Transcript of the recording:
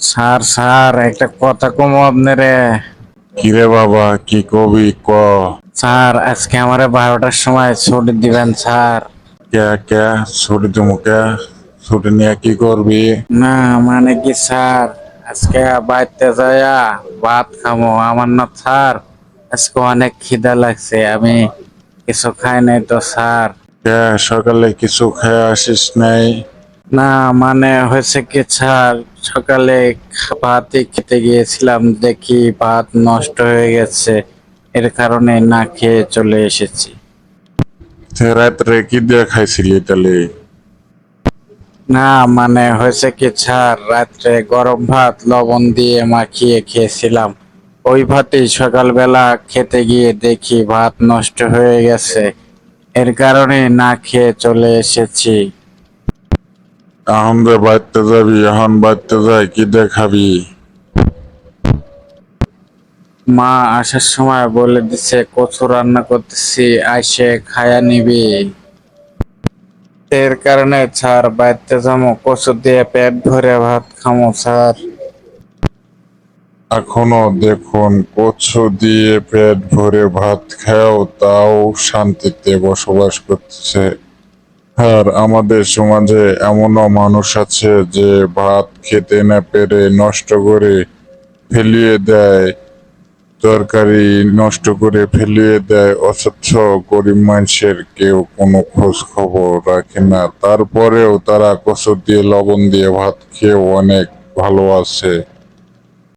Sir sir একটা কথা কমো আপনারে। কিরে বাবা কি কবি ক? স্যার আজকে আমারে বারোটার সময় ছুটি দিবেন স্যার। কে কে? ছুটি মুখে ছুটি নিয়ে কি করবি? না মানে কি স্যার? আজকে বাড়িতে যাইয়া ভাত খামো। আমার না স্যার আজকে অনেক খিদা লাগছে। আমি কিছু খাই নাই তো স্যার। কে সকালে কিছু খেয়ে আসিস নাই? না মানে হয়েছে কি স্যার সকালে ভাতই খেতে গিয়েছিলাম দেখি ভাত নষ্ট হয়ে গেছে এর কারণে না খেয়ে চলে এসেছি। রাত্রে কি দিয়ে খাইছিলি তাহলে? না মানে হয়েছে কি স্যার রাত্রে গরম ভাত লবণ দিয়ে মাখিয়ে খেয়েছিলাম। ওই ভাতই সকালবেলা খেতে গিয়ে দেখি ভাত নষ্ট হয়ে গেছে এর কারণে না খেয়ে চলে এসেছি। এখন যে বাড়তে যাবি এখন বাড়তে যাই কি দেখাবি? মা আসার সময় বলে দিছে কচু রান্না করতেছি আইসে খায়া নিবি। এর কারণে স্যার বাড়িতে যাব কচু দিয়ে পেট ভরে ভাত খামো স্যার। এখনও দেখুন কচু দিয়ে পেট ভরে ভাত খাও তাও শান্তিতে বসবাস করতেছে। আর আমাদের সমাজে এমনও মানুষ আছে যে ভাত খেতে না পেরে নষ্ট করে ফেলিয়ে দেয়, তরকারি নষ্ট করে ফেলিয়ে দেয়, অথচ গরিব মানুষের কেউ কোনো খোঁজ খবর রাখে না। তারপরেও তারা কচু দিয়ে লবণ দিয়ে ভাত খেয়েও অনেক ভালো আছে।